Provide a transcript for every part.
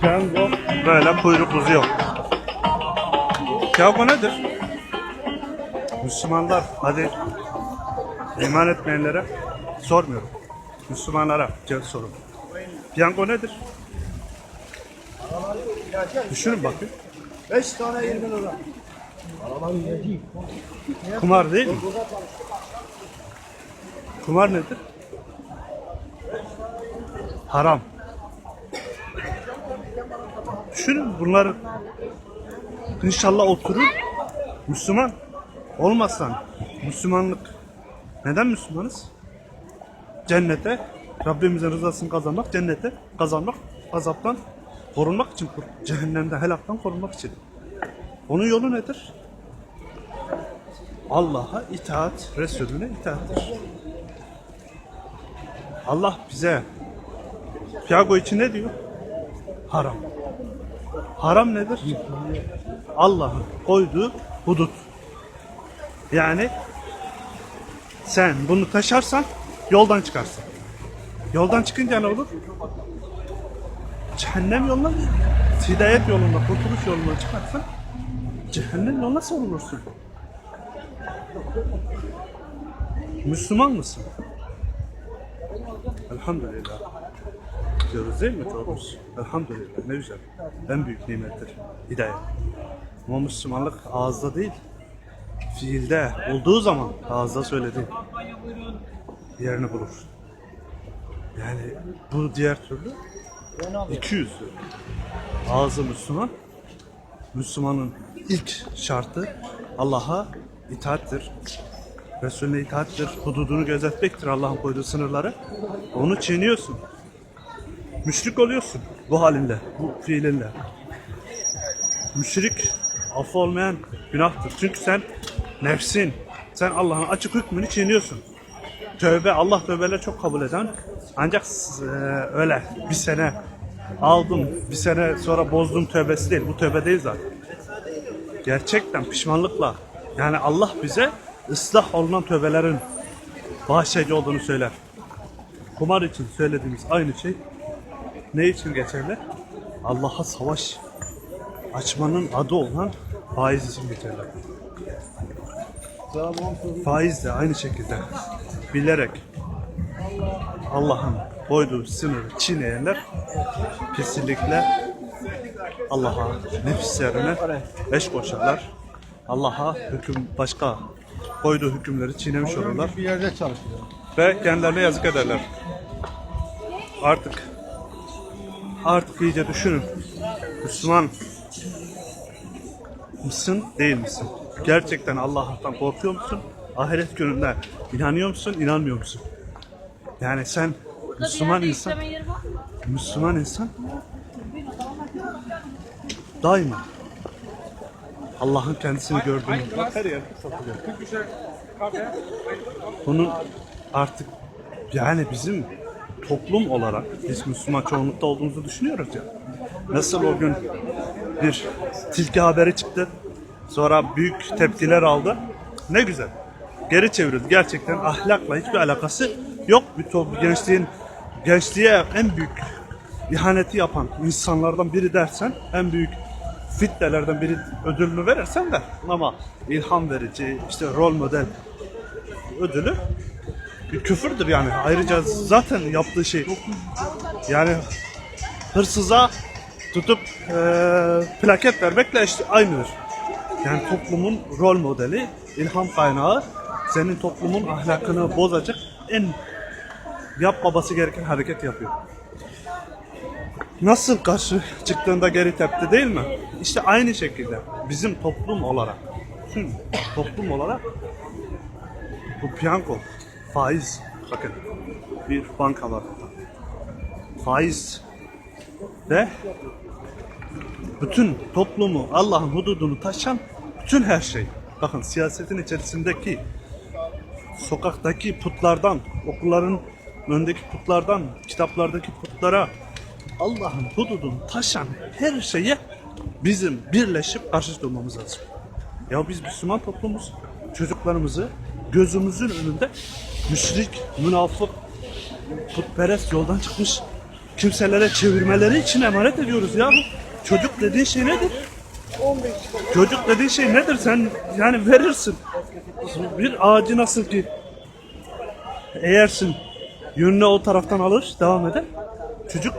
Piyango böyle kuyruk uzuyor. Piyango nedir? Müslümanlar hadi iman etmeyenlere sormuyorum. Müslümanlara sorun. Piyango nedir? Düşünün bakın. 5 tane 20 lira. Kumar değil mi? Kumar nedir? Haram. Düşünün bunları inşallah oturur Müslüman olmasan Müslümanlık neden Müslümanız? Cennete Rabbimizin rızasını kazanmak, cennete kazanmak, azaptan korunmak için, cehennemden, helaktan korunmak için. Onun yolu nedir? Allah'a itaat, Resulüne itaattir. Allah bize piyago için ne diyor? Haram. Haram nedir? Allah'ın koyduğu hudut. Yani sen bunu taşarsan yoldan çıkarsın. Yoldan çıkınca ne olur? Cehennem yoluna, hidayet yoluna, kurtuluş yoluna çıkarsan cehennem yoluna savunursun. Müslüman mısın? Elhamdülillah. Diyoruz değil mi çoğumuz? Elhamdülillah ne güzel. En büyük nimettir hidayet. Ama Müslümanlık ağızda değil, fiilde olduğu zaman ağızda söylediğin yerini bulur. Yani bu diğer türlü iki yüzlü. Ağzı Müslüman, Müslümanın ilk şartı Allah'a itaattir. Resulüne itaattir, hududunu gözetmektir Allah'ın koyduğu sınırları. Onu çiğniyorsun. Müşrik oluyorsun bu halinle, bu fiilinle. Müşrik affı olmayan günahtır. Çünkü sen nefsin, sen Allah'ın açık hükmünü çiğniyorsun. Tövbe, Allah tövbeleri çok kabul eden ancak e, öyle bir sene aldım, bir sene sonra bozdum tövbesi değil. Bu tövbe değil zaten gerçekten pişmanlıkla yani Allah bize ıslah olunan tövbelerin bağışlayıcı olduğunu söyler. Kumar için söylediğimiz aynı şey ne için geçerli? Allah'a savaş açmanın adı olan faiz için geçerli. Faiz de aynı şekilde bilerek Allah'ın koyduğu sınırı çiğneyenler kesinlikle Allah'a, nefislerine eş koşarlar. Allah'a hüküm başka koyduğu hükümleri çiğnemiş olurlar Bir yerde çalışıyor. ve kendilerine yazık ederler. Artık artık iyice düşünün. Müslüman mısın, değil misin? Gerçekten Allah'tan korkuyor musun? Ahiret gününe inanıyor musun, inanmıyor musun? Yani sen Müslüman insan, Müslüman insan daima Allah'ın kendisini gördüğünü satılıyor. Bunun artık yani bizim toplum olarak biz Müslüman çoğunlukta olduğumuzu düşünüyoruz ya. Nasıl o gün bir tilki haberi çıktı. Sonra büyük tepkiler aldı. Ne güzel. Geri çeviriyoruz. Gerçekten ahlakla hiçbir alakası yok. Bir top, gençliğin gençliğe en büyük ihaneti yapan insanlardan biri dersen en büyük fitnelerden biri ödülünü verirsen de ama ilham verici işte rol model ödülü küfürdür yani. Ayrıca zaten yaptığı şey yani hırsıza tutup eee plaket vermekle işte aynıdır. Yani toplumun rol modeli, ilham kaynağı senin toplumun ahlakını bozacak en yapmaması gereken hareket yapıyor. Nasıl karşı çıktığında geri tepti değil mi? İşte aynı şekilde bizim toplum olarak, toplum olarak bu piyango, faiz, bakın bir banka var burada. Faiz ve bütün toplumu, Allah'ın hududunu taşan bütün her şey. Bakın siyasetin içerisindeki sokaktaki putlardan, okulların önündeki putlardan, kitaplardaki putlara Allah'ın hududunu taşan her şeye bizim birleşip karşı durmamız lazım. Ya biz Müslüman toplumuz. Çocuklarımızı gözümüzün önünde müşrik, münafık, putperest yoldan çıkmış kimselere çevirmeleri için emanet ediyoruz ya. Çocuk dediğin şey nedir? Çocuk dediğin şey nedir? Sen yani verirsin. Bir ağacı nasıl ki eğersin yönüne o taraftan alır devam eder. Çocuk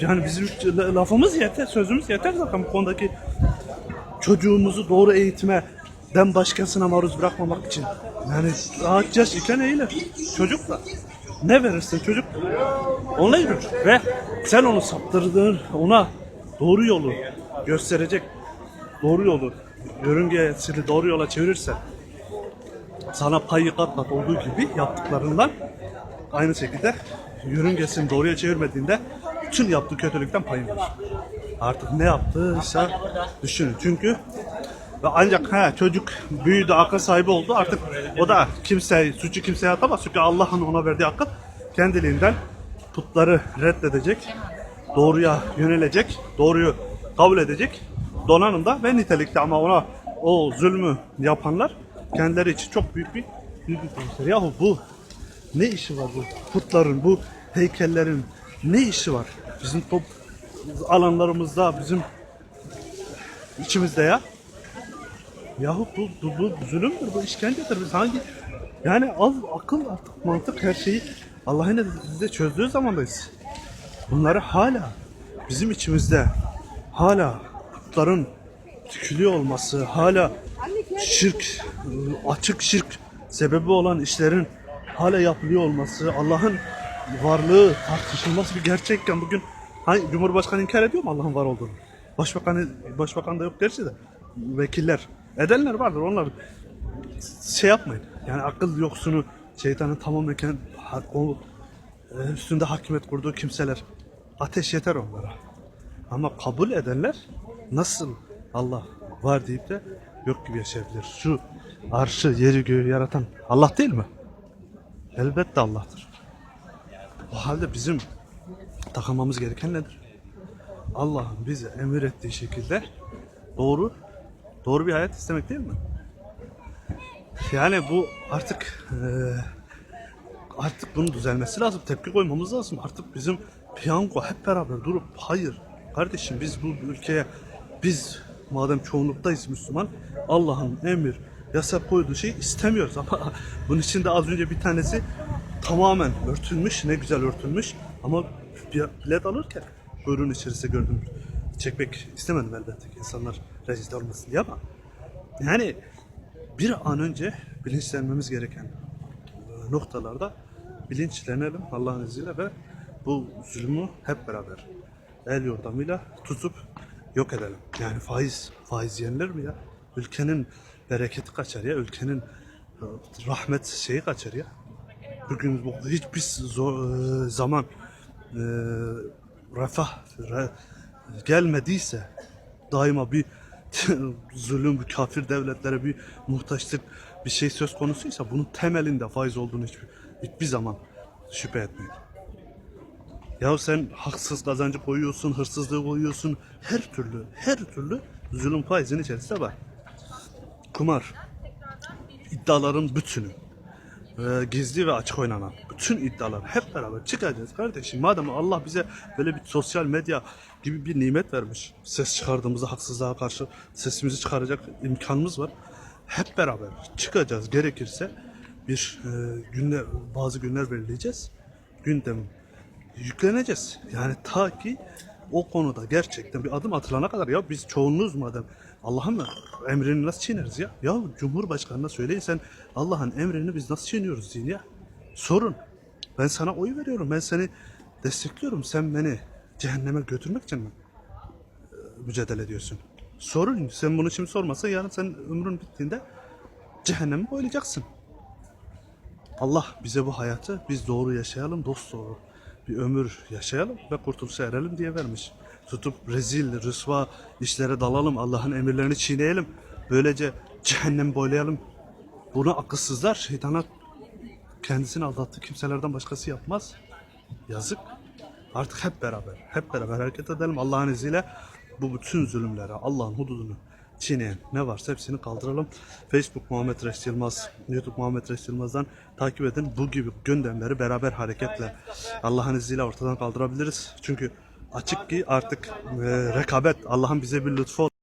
yani bizim lafımız yeter, sözümüz yeter zaten bu konudaki çocuğumuzu doğru eğitime den başkasına maruz bırakmamak için. Yani ağaç yaş iken eğilir. Çocuk da ne verirsin çocuk onunla yürür ve sen onu saptırdığın ona doğru yolu gösterecek doğru yolu yörüngesini doğru yola çevirirsen sana payı kat kat olduğu gibi yaptıklarından aynı şekilde yörüngesini doğruya çevirmediğinde bütün yaptığı kötülükten payı var. Artık ne yaptıysa düşünün. Çünkü ve ancak ha çocuk büyüdü, akıl sahibi oldu. Artık o da kimse suçu kimseye atamaz. Çünkü Allah'ın ona verdiği akıl kendiliğinden putları reddedecek, doğruya yönelecek, doğruyu kabul edecek donanımda ve nitelikte ama ona o zulmü yapanlar kendileri için çok büyük bir büyük bir konser. Yahu bu ne işi var bu putların, bu heykellerin ne işi var? Bizim top alanlarımızda, bizim içimizde ya. Yahu bu, bu, bu zulümdür, bu işkencedir. Biz hangi yani az akıl artık mantık her şeyi Allah'ın bize çözdüğü zamandayız. Bunları hala bizim içimizde hala putların tükülüyor olması, hala şirk, açık şirk sebebi olan işlerin hala yapılıyor olması, Allah'ın varlığı tartışılmaz bir gerçekken bugün hani Cumhurbaşkanı inkar ediyor mu Allah'ın var olduğunu? Başbakan başbakan da yok derse de vekiller edenler vardır onlar şey yapmayın. Yani akıl yoksunu şeytanın tamamen o, e, üstünde hakimiyet kurduğu kimseler ateş yeter onlara. Ama kabul edenler nasıl Allah var deyip de yok gibi yaşayabilir. Şu arşı, yeri, göğü yaratan Allah değil mi? Elbette Allah'tır. O halde bizim takılmamız gereken nedir? Allah'ın bize emir ettiği şekilde doğru doğru bir hayat istemek değil mi? Yani bu artık eee, artık bunun düzelmesi lazım. Tepki koymamız lazım. Artık bizim piyango hep beraber durup hayır kardeşim biz bu ülkeye biz madem çoğunluktayız Müslüman Allah'ın emir yasak koyduğu şeyi istemiyoruz ama bunun içinde az önce bir tanesi tamamen örtülmüş ne güzel örtülmüş ama bilet alırken buyurun içerisinde gördüm çekmek istemedim elbette ki insanlar rezil olmasın diye ama yani bir an önce bilinçlenmemiz gereken noktalarda bilinçlenelim Allah'ın izniyle ve bu zulmü hep beraber el yordamıyla tutup yok edelim. Yani faiz, faiz yenilir mi ya? Ülkenin bereketi kaçar ya, ülkenin e, rahmet şeyi kaçar ya. Bugün bu hiçbir zor, e, zaman e, refah re- gelmediyse daima bir zulüm, kafir devletlere bir muhtaçlık bir şey söz konusuysa bunun temelinde faiz olduğunu hiçbir, hiçbir zaman şüphe etmeyin. Ya sen haksız kazancı koyuyorsun, hırsızlığı koyuyorsun. Her türlü, her türlü zulüm faizin içerisinde var. Kumar, iddiaların bütünü, e, gizli ve açık oynanan bütün iddialar hep beraber çıkacağız kardeşim. Madem Allah bize böyle bir sosyal medya gibi bir nimet vermiş. Ses çıkardığımızda haksızlığa karşı sesimizi çıkaracak imkanımız var. Hep beraber çıkacağız gerekirse bir e, günler bazı günler belirleyeceğiz. Gündem yükleneceğiz. Yani ta ki o konuda gerçekten bir adım atılana kadar ya biz çoğunluğuz madem Allah'ın emrini nasıl çiğneriz ya? Ya Cumhurbaşkanına söyleyin sen Allah'ın emrini biz nasıl çiğniyoruz deyin ya. Sorun. Ben sana oy veriyorum. Ben seni destekliyorum. Sen beni cehenneme götürmek için mi e, mücadele ediyorsun? Sorun. Sen bunu şimdi sormasa yarın sen ömrün bittiğinde cehennemi boylayacaksın. Allah bize bu hayatı biz doğru yaşayalım, dost doğru bir ömür yaşayalım ve kurtuluşa erelim diye vermiş. Tutup rezil, rüsva işlere dalalım, Allah'ın emirlerini çiğneyelim. Böylece cehennem boylayalım. Bunu akılsızlar, şeytana kendisini aldattığı kimselerden başkası yapmaz. Yazık. Artık hep beraber, hep beraber hareket edelim Allah'ın izniyle. Bu bütün zulümlere, Allah'ın hududunu çiğneyen ne varsa hepsini kaldıralım. Facebook Muhammed Reis Yılmaz, YouTube Muhammed Reis Yılmaz'dan takip edin. Bu gibi gündemleri beraber hareketle Allah'ın izniyle ortadan kaldırabiliriz. Çünkü açık ki artık e, rekabet Allah'ın bize bir lütfu